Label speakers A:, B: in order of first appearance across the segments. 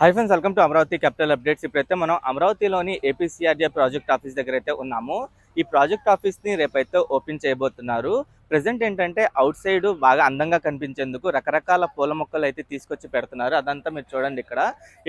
A: Hi friends welcome to Amaravati capital updates ఇప్పుడైతే మనం అమరావతిలోని ఏపీసీఆర్డీఏ ప్రాజెక్ట్ ఆఫీస్ దగ్గర అయితే ఉన్నాము. ఈ ప్రాజెక్ట్ ఆఫీస్ని రేపైతే ఓపెన్ చేయబోతున్నారు. ప్రజెంట్ ఏంటంటే అవుట్ సైడ్ బాగా అందంగా కనిపించేందుకు రకరకాల పూల మొక్కలు అయితే తీసుకొచ్చి పెడుతున్నారు. అదంతా మీరు చూడండి ఇక్కడ.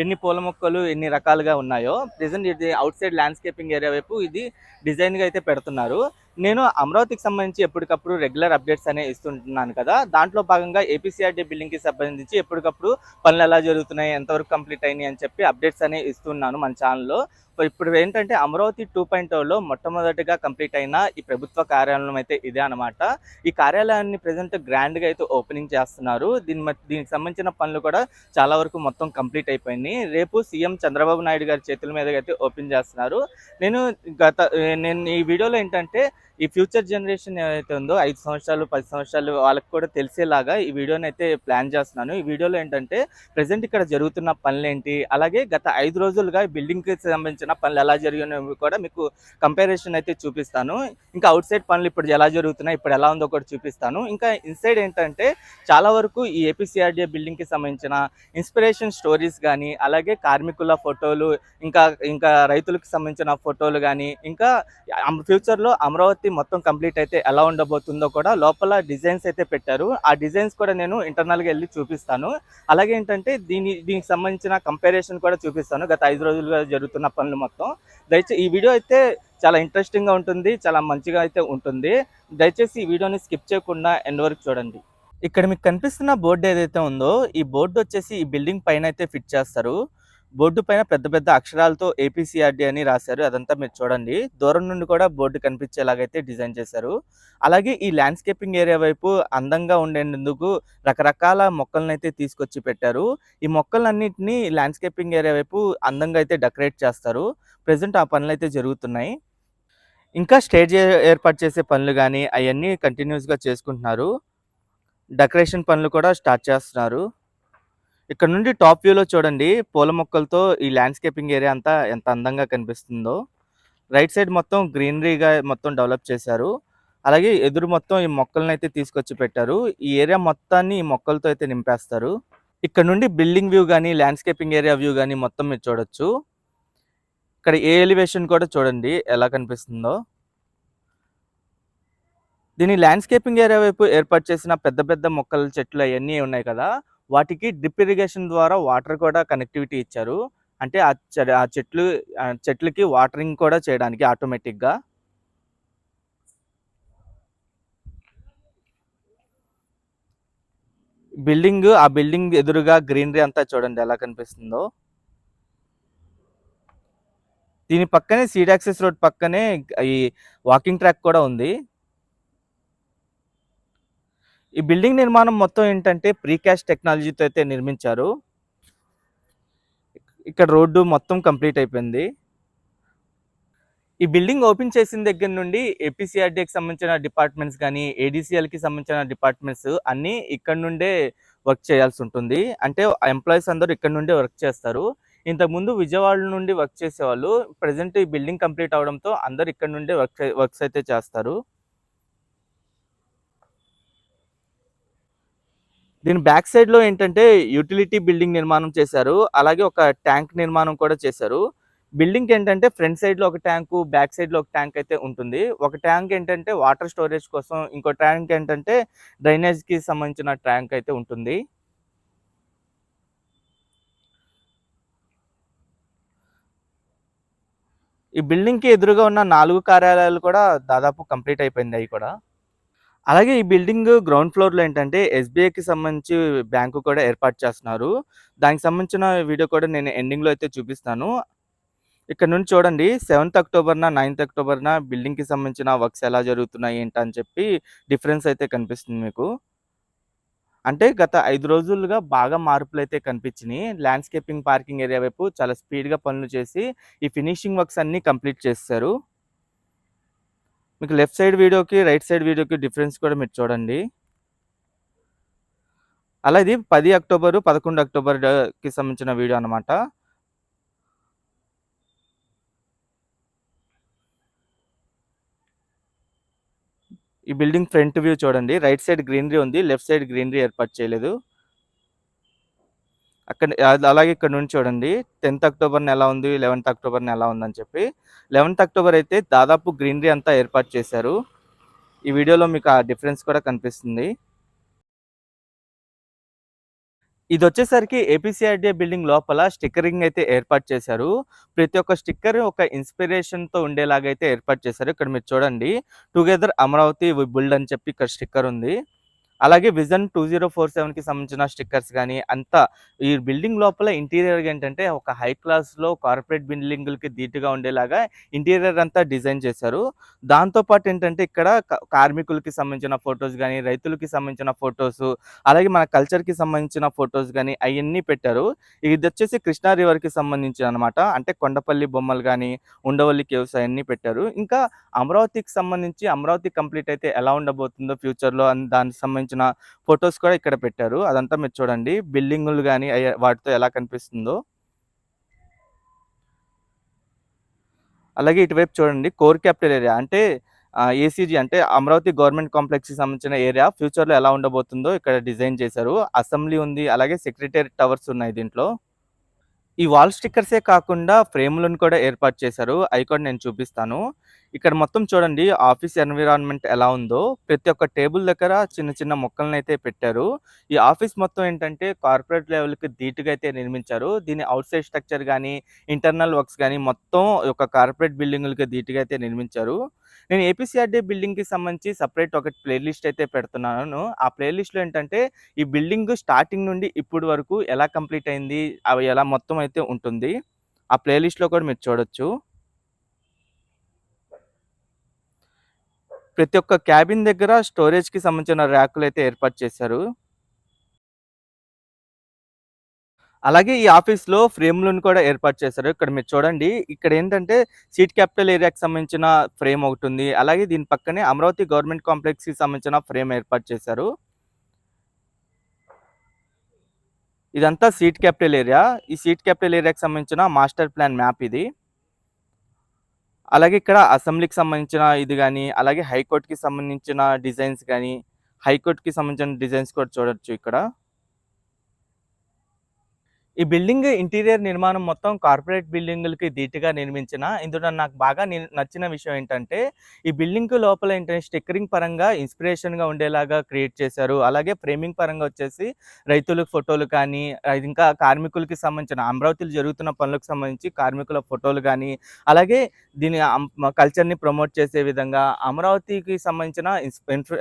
A: ఎన్ని పూల మొక్కలు ఎన్ని రకాలుగా ఉన్నాయో. ప్రజెంట్ ఇది అవుట్ సైడ్ ల్యాండ్స్కేపింగ్ ఏరియా వైపు ఇది డిజైన్గా అయితే పెడుతున్నారు. నేను అమరావతికి సంబంధించి ఎప్పటికప్పుడు రెగ్యులర్ అప్డేట్స్ అనేవి ఇస్తుంటున్నాను కదా. దాంట్లో భాగంగా ఏపీసీఆర్డీ బిల్డింగ్కి సంబంధించి ఎప్పటికప్పుడు పనులు ఎలా జరుగుతున్నాయి ఎంతవరకు కంప్లీట్ అయినాయి అని చెప్పి అప్డేట్స్ అనేవి ఇస్తున్నాను మన ఛానల్లో ఇప్పుడు ఏంటంటే అమరావతి టూ పాయింట్లో మొట్టమొదటిగా కంప్లీట్ అయిన ఈ ప్రభుత్వ కార్యాలయం అయితే ఇదే అనమాట ఈ కార్యాలయాన్ని ప్రజెంట్ గ్రాండ్గా అయితే ఓపెనింగ్ చేస్తున్నారు. దీని దీనికి సంబంధించిన పనులు కూడా చాలా వరకు మొత్తం కంప్లీట్ అయిపోయింది రేపు సీఎం చంద్రబాబు నాయుడు గారి చేతుల మీద అయితే ఓపెన్ చేస్తున్నారు. నేను గత నేను ఈ వీడియోలో ఏంటంటే ఈ ఫ్యూచర్ జనరేషన్ ఏదైతే ఉందో ఐదు సంవత్సరాలు పది సంవత్సరాలు వాళ్ళకి కూడా తెలిసేలాగా ఈ వీడియోని అయితే ప్లాన్ చేస్తున్నాను. ఈ వీడియోలో ఏంటంటే ప్రజెంట్ ఇక్కడ జరుగుతున్న పనులేంటి అలాగే గత ఐదు రోజులుగా బిల్డింగ్కి సంబంధించిన పనులు ఎలా జరిగినవి కూడా మీకు కంపారిజన్ అయితే చూపిస్తాను. ఇంకా అవుట్ సైడ్ పనులు ఇప్పుడు ఎలా జరుగుతున్నాయి ఇప్పుడు ఎలా ఉందో కూడా చూపిస్తాను. ఇంకా ఇన్సైడ్ ఏంటంటే చాలా వరకు ఈ ఏపీసీఆర్డీఏ బిల్డింగ్కి సంబంధించిన ఇన్స్పిరేషన్ స్టోరీస్ కానీ అలాగే కార్మికుల ఫోటోలు ఇంకా ఇంకా రైతులకు సంబంధించిన ఫోటోలు కానీ ఇంకా ఫ్యూచర్లో అమరావతి మొత్తం కంప్లీట్ అయితే ఎలా ఉండబోతుందో కూడా లోపల డిజైన్స్ అయితే పెట్టారు. ఆ డిజైన్స్ కూడా నేను ఇంటర్నల్గా వెళ్ళి చూపిస్తాను. అలాగే ఏంటంటే దీని దీనికి సంబంధించిన కంపారిజన్ కూడా చూపిస్తాను. గత ఐదు రోజులుగా జరుగుతున్న పనులు మొత్తం. దయచేసి ఈ వీడియో అయితే చాలా ఇంట్రెస్టింగ్గా ఉంటుంది చాలా మంచిగా అయితే ఉంటుంది. దయచేసి ఈ వీడియోని స్కిప్ చేయకుండా ఎండ్ వరకు చూడండి. ఇక్కడ మీకు కనిపిస్తున్న బోర్డు ఏదైతే ఉందో ఈ బోర్డు వచ్చేసి ఈ బిల్డింగ్ పైన అయితే ఫిట్ చేస్తారు. బోర్డు పైన పెద్ద పెద్ద అక్షరాలతో ఏపీసీఆర్డీ అని రాశారు. అదంతా మీరు చూడండి. దూరం నుండి కూడా బోర్డు కనిపించేలాగైతే డిజైన్ చేశారు. అలాగే ఈ ల్యాండ్స్కేపింగ్ ఏరియా వైపు అందంగా ఉండేందుకు రకరకాల మొక్కలను అయితే తీసుకొచ్చి పెట్టారు. ఈ మొక్కలన్నింటినీ ల్యాండ్స్కేపింగ్ ఏరియా వైపు అందంగా అయితే డెకరేట్ చేస్తారు. ప్రజెంట్ ఆ పనులు అయితే జరుగుతున్నాయి. ఇంకా స్టేజ్ ఏర్పాటు చేసే పనులు కానీ అవన్నీ కంటిన్యూస్గా చేసుకుంటున్నారు. డెకరేషన్ పనులు కూడా స్టార్ట్ చేస్తున్నారు. ఇక్కడ నుండి టాప్ వ్యూలో చూడండి. పూల మొక్కలతో ఈ ల్యాండ్స్కేపింగ్ ఏరియా అంతా ఎంత అందంగా కనిపిస్తుందో. రైట్ సైడ్ మొత్తం గ్రీనరీగా మొత్తం డెవలప్ చేశారు. అలాగే ఎదురు మొత్తం ఈ మొక్కలను అయితే తీసుకొచ్చి పెట్టారు. ఈ ఏరియా మొత్తాన్ని ఈ మొక్కలతో అయితే నింపేస్తారు. ఇక్కడ నుండి బిల్డింగ్ వ్యూ కానీ ల్యాండ్స్కేపింగ్ ఏరియా వ్యూ కానీ మొత్తం మీరు చూడొచ్చు. ఇక్కడ ఏ ఎలివేషన్ కూడా చూడండి ఎలా కనిపిస్తుందో. దీని ల్యాండ్స్కేపింగ్ ఏరియా వైపు ఏర్పాటు చేసిన పెద్ద పెద్ద మొక్కల చెట్లు అవన్నీ ఉన్నాయి కదా. వాటికి డ్రిప్ ఇరిగేషన్ ద్వారా వాటర్ కూడా కనెక్టివిటీ ఇచ్చారు. అంటే ఆ చెట్లు చెట్లకి వాటరింగ్ కూడా చేయడానికి ఆటోమేటిక్గా. బిల్డింగ్ ఆ బిల్డింగ్ ఎదురుగా గ్రీనరీ అంతా చూడండి ఎలా కనిపిస్తుందో. దీని పక్కనే సీడాక్సెస్ రోడ్ పక్కనే ఈ వాకింగ్ ట్రాక్ కూడా ఉంది. ఈ బిల్డింగ్ నిర్మాణం మొత్తం ఏంటంటే ప్రీకాస్ట్ టెక్నాలజీతో అయితే నిర్మించారు. ఇక్కడ రోడ్డు మొత్తం కంప్లీట్ అయిపోయింది. ఈ బిల్డింగ్ ఓపెన్ చేసిన దగ్గర నుండి ఏపీసీఆర్డీకి సంబంధించిన డిపార్ట్మెంట్స్ కానీ ఏడీసీఎల్కి సంబంధించిన డిపార్ట్మెంట్స్ అన్నీ ఇక్కడ నుండే వర్క్ చేయాల్సి ఉంటుంది. అంటే ఎంప్లాయీస్ అందరూ ఇక్కడ నుండే వర్క్ చేస్తారు. ఇంతకుముందు విజయవాడ నుండి వర్క్ చేసేవాళ్ళు ప్రజెంట్ ఈ బిల్డింగ్ కంప్లీట్ అవడంతో అందరు ఇక్కడ నుండే వర్క్ వర్క్స్ అయితే చేస్తారు. దీని బ్యాక్ సైడ్లో ఏంటంటే యూటిలిటీ బిల్డింగ్ నిర్మాణం చేశారు. అలాగే ఒక ట్యాంక్ నిర్మాణం కూడా చేశారు. బిల్డింగ్ ఏంటంటే ఫ్రంట్ సైడ్లో ఒక ట్యాంకు బ్యాక్ సైడ్లో ఒక ట్యాంక్ అయితే ఉంటుంది. ఒక ట్యాంక్ ఏంటంటే వాటర్ స్టోరేజ్ కోసం ఇంకో ట్యాంక్ ఏంటంటే డ్రైనేజ్కి సంబంధించిన ట్యాంక్ అయితే ఉంటుంది. ఈ బిల్డింగ్కి ఎదురుగా ఉన్న నాలుగు కార్యాలయాలు కూడా దాదాపు కంప్లీట్ అయిపోయింది అవి కూడా. అలాగే ఈ బిల్డింగ్ గ్రౌండ్ ఫ్లోర్లో ఏంటంటే ఎస్బీఐకి సంబంధించి బ్యాంకు కూడా ఏర్పాటు చేస్తున్నారు. దానికి సంబంధించిన వీడియో కూడా నేను ఎండింగ్లో అయితే చూపిస్తాను. ఇక్కడ నుండి చూడండి సెవెంత్ అక్టోబర్న నైన్త్ అక్టోబర్న బిల్డింగ్కి సంబంధించిన వర్క్స్ ఎలా జరుగుతున్నాయి ఏంటని చెప్పి డిఫరెన్స్ అయితే కనిపిస్తుంది మీకు. అంటే గత ఐదు రోజులుగా బాగా మార్పులు అయితే కనిపించినాయి. ల్యాండ్స్కేపింగ్ పార్కింగ్ ఏరియా వైపు చాలా స్పీడ్గా పనులు చేసి ఈ ఫినిషింగ్ వర్క్స్ అన్నీ కంప్లీట్ చేస్తారు మీకు లెఫ్ట్ సైడ్ వీడియోకి రైట్ సైడ్ వీడియోకి డిఫరెన్స్ కూడా మీరు చూడండి అలా ఇది పది అక్టోబర్, 11 అక్టోబర్‌కి సంబంధించిన వీడియో అనమాట ఈ బిల్డింగ్ ఫ్రంట్ వ్యూ చూడండి. రైట్ సైడ్ గ్రీనరీ ఉంది. లెఫ్ట్ సైడ్ గ్రీనరీ ఏర్పాటు చేయలేదు. అక్కడ అలాగే ఇక్కడ నుంచి చూడండి. టెన్త్ అక్టోబర్ని ఎలా ఉంది, 11థ్ అక్టోబర్‌న ఎలా ఉందని చెప్పి. 11థ్ అక్టోబర్ అయితే దాదాపు గ్రీనరీ అంతా ఏర్పాటు చేశారు. ఈ వీడియోలో మీకు ఆ డిఫరెన్స్ కూడా కనిపిస్తుంది. ఇది వచ్చేసరికి ఏపీసీఆర్‌డీఏ బిల్డింగ్ లోపల స్టిక్కరింగ్ అయితే ఏర్పాటు చేశారు. ప్రతి ఒక్క స్టిక్కర్ ఒక ఇన్స్పిరేషన్‌తో ఉండేలాగా అయితే ఏర్పాటు చేశారు. ఇక్కడ మీరు చూడండి. టుగెదర్ అమరావతి వి బిల్డ్ అని చెప్పి ఇక్కడ స్టిక్కర్ ఉంది. అలాగే విజన్ 2047కి సంబంధించిన స్టిక్కర్స్ కానీ అంతా ఈ బిల్డింగ్ లోపల ఇంటీరియర్ ఏంటంటే ఒక హై క్లాస్‌లో కార్పొరేట్ బిల్డింగ్లకి ధీటుగా ఉండేలాగా ఇంటీరియర్ అంతా డిజైన్ చేశారు. దాంతో పాటు ఏంటంటే ఇక్కడ కార్మికులకి సంబంధించిన ఫొటోస్ కానీ రైతులకి సంబంధించిన ఫోటోస్ అలాగే మన కల్చర్‌కి సంబంధించిన ఫొటోస్ కానీ అవన్నీ పెట్టారు. ఇది వచ్చేసి కృష్ణా రివర్‌కి సంబంధించిననమాట. అంటే కొండపల్లి బొమ్మలు కానీ ఉండవల్లి కేవ్స్ అవన్నీ పెట్టారు. ఇంకా అమరావతికి సంబంధించి అమరావతి కంప్లీట్ అయితే ఎలా ఉండబోతుందో ఫ్యూచర్‌లో అని దానికి సంబంధించిన ఫోటోస్ కూడా ఇక్కడ పెట్టారు. అదంతా మీరు చూడండి. బిల్డింగులు కానీ వాటితో ఎలా కనిపిస్తుందో. అలాగే ఇటువైపు చూడండి కోర్ క్యాపిటల్ ఏరియా అంటే ఏసీజీ అంటే అమరావతి గవర్నమెంట్ కాంప్లెక్స్‌కి సంబంధించిన ఏరియా ఫ్యూచర్‌లో ఎలా ఉండబోతుందో ఇక్కడ డిజైన్ చేశారు. అసెంబ్లీ ఉంది. అలాగే సెక్రటరీ టవర్స్ ఉన్నాయి దీంట్లో. ఈ వాల్ స్టిక్కర్సే కాకుండా ఫ్రేములను కూడా ఏర్పాటు చేశారు. అవి కూడా నేను చూపిస్తాను. ఇక్కడ మొత్తం చూడండి ఆఫీస్ ఎన్విరాన్మెంట్ ఎలా ఉందో. ప్రతి ఒక్క టేబుల్ దగ్గర చిన్న చిన్న మొక్కలనైతే పెట్టారు. ఈ ఆఫీస్ మొత్తం ఏంటంటే కార్పొరేట్ లెవెల్‌కి ధీటుగా అయితే నిర్మించారు. దీని సైడ్ స్ట్రక్చర్ కానీ ఇంటర్నల్ వర్క్స్ కానీ మొత్తం ఒక కార్పొరేట్ బిల్డింగులకి ధీటుగా అయితే నిర్మించారు. నేను ఏపీసీఆర్డీ బిల్డింగ్‌కి సంబంధించి సపరేట్ ఒక ప్లేలిస్ట్ అయితే పెడుతున్నాను. ఆ ప్లేలిస్ట్లో ఏంటంటే ఈ బిల్డింగ్ స్టార్టింగ్ నుండి ఇప్పుడు వరకు ఎలా కంప్లీట్ అయింది, అవి ఎలా మొత్తం అయితే ఉంటుంది. ఆ ప్లేలిస్ట్లో కూడా మీరు చూడొచ్చు. ప్రతి ఒక్క క్యాబిన్ దగ్గర స్టోరేజ్‌కి సంబంధించిన ర్యాకులు అయితే ఏర్పాటు చేశారు. అలాగే ఈ ఆఫీస్‌లో ఫ్రేమ్‌లను కూడా ఏర్పాటు చేశారు. ఇక్కడ మీరు చూడండి. ఇక్కడ ఏంటంటే సీట్ క్యాపిటల్ ఏరియాకి సంబంధించిన ఫ్రేమ్ ఒకటి ఉంది అలాగే దీని పక్కనే అమరావతి గవర్నమెంట్ కాంప్లెక్స్‌కి సంబంధించిన ఫ్రేమ్ ఏర్పాటు చేశారు. ఇదంతా సీట్ క్యాపిటల్ ఏరియా. ఈ సీట్ క్యాపిటల్ ఏరియాకి సంబంధించిన మాస్టర్ ప్లాన్ మ్యాప్ ఇది. అలాగే ఇక్కడ అసెంబ్లీకి సంబంధించిన ఇది కానీ అలాగే హైకోర్టుకి సంబంధించిన డిజైన్స్ కానీ హైకోర్టుకి సంబంధించిన డిజైన్స్ కూడా చూడొచ్చు ఇక్కడ. ఈ బిల్డింగ్ ఇంటీరియర్ నిర్మాణం మొత్తం కార్పొరేట్ బిల్డింగులకి ధీటుగా నిర్మించిన ఇందులో నాకు బాగా నచ్చిన విషయం ఏంటంటే, ఈ బిల్డింగ్ లోపల ఏంటంటే స్టిక్కరింగ్ పరంగా ఇన్స్పిరేషన్‌గా ఉండేలాగా క్రియేట్ చేశారు. అలాగే ఫ్రేమింగ్ పరంగా వచ్చేసి రైతులకు ఫోటోలు కానీ, ఇంకా కార్మికులకి సంబంధించిన అమరావతిలో జరుగుతున్న పనులకు సంబంధించి కార్మికుల ఫోటోలు కానీ అలాగే దీని కల్చర్‌ని ప్రమోట్ చేసే విధంగా అమరావతికి సంబంధించిన ఇన్ఫర్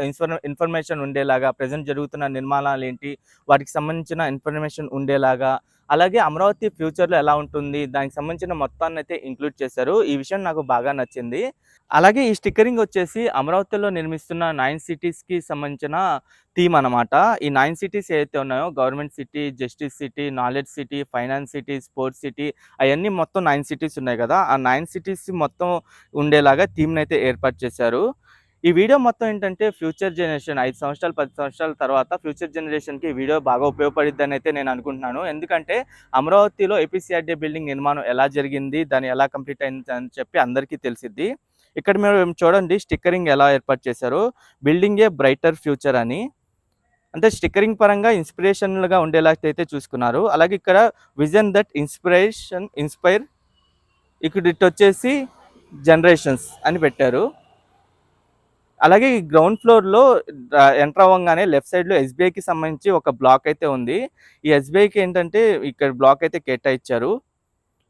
A: ఇన్ఫర్మేషన్ ఉండేలాగా ప్రెజెంట్ జరుగుతున్న నిర్మాణాలు ఏంటి వాటికి సంబంధించిన ఇన్ఫర్మేషన్ ఉండేలాగా, అలాగే అమరావతి ఫ్యూచర్‌లో ఎలా ఉంటుంది, దానికి సంబంధించిన మొత్తాన్ని అయితే ఇంక్లూడ్ చేశారు. ఈ విషయం నాకు బాగా నచ్చింది. అలాగే ఈ స్టిక్కరింగ్ వచ్చేసి అమరావతిలో నిర్మిస్తున్న నైన్ సిటీస్‌కి సంబంధించిన థీమ్ అనమాట. ఈ నైన్ సిటీస్ ఏవైతే ఉన్నాయో government city, justice city, knowledge city, finance city, sports city అవన్నీ మొత్తం నైన్ సిటీస్ ఉన్నాయి కదా! ఆ నైన్ సిటీస్ మొత్తం ఉండేలాగా థీమ్ని అయితే ఏర్పాటు చేశారు. ఈ వీడియో మొత్తం ఏంటంటే ఫ్యూచర్ జనరేషన్ ఐదు సంవత్సరాలు, పది సంవత్సరాల తర్వాత ఫ్యూచర్ జనరేషన్‌కి ఈ వీడియో బాగా ఉపయోగపడిద్దని అయితే నేను అనుకుంటున్నాను. ఎందుకంటే అమరావతిలో ఏపీసీఆర్డీ బిల్డింగ్ నిర్మాణం ఎలా జరిగింది, దాన్ని ఎలా కంప్లీట్ అయింది అని చెప్పి అందరికీ తెలిసిద్ది. ఇక్కడ మీరు చూడండి స్టిక్కరింగ్ ఎలా ఏర్పాటు చేశారు బిల్డింగే బ్రైటర్ ఫ్యూచర్ అని. అంటే స్టిక్కరింగ్ పరంగా ఇన్స్పిరేషనల్‌గా ఉండేలాగైతే చూసుకున్నారు. అలాగే ఇక్కడ విజన్ దట్ ఇన్స్పిరేషన్ ఇన్‌స్పైర్ ఇక్కడ ఇటొచ్చేసి జనరేషన్స్ అని పెట్టారు. అలాగే ఈ గ్రౌండ్ ఫ్లోర్‌లో ఎంటర్ అవ్వగానే లెఫ్ట్ సైడ్‌లో ఎస్‌బీఐకి సంబంధించి ఒక బ్లాక్ అయితే ఉంది. ఈ ఎస్‌బీఐకి ఏంటంటే ఇక్కడ బ్లాక్ అయితే కేటాయించారు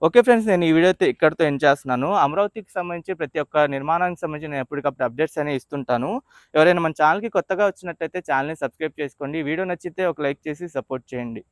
A: ఓకే ఫ్రెండ్స్ నేను ఈ వీడియో అయితే ఇక్కడితో ఎండ్ చేస్తున్నాను. అమరావతికి సంబంధించి ప్రతి ఒక్క నిర్మాణానికి సంబంధించి నేను ఎప్పటికప్పుడు అప్డేట్స్ అనేవి ఇస్తుంటాను. ఎవరైనా మన ఛానల్కి కొత్తగా వచ్చినట్టయితే ఛానల్ని సబ్స్క్రైబ్ చేసుకోండి. వీడియో నచ్చితే ఒక లైక్ చేసి సపోర్ట్ చేయండి.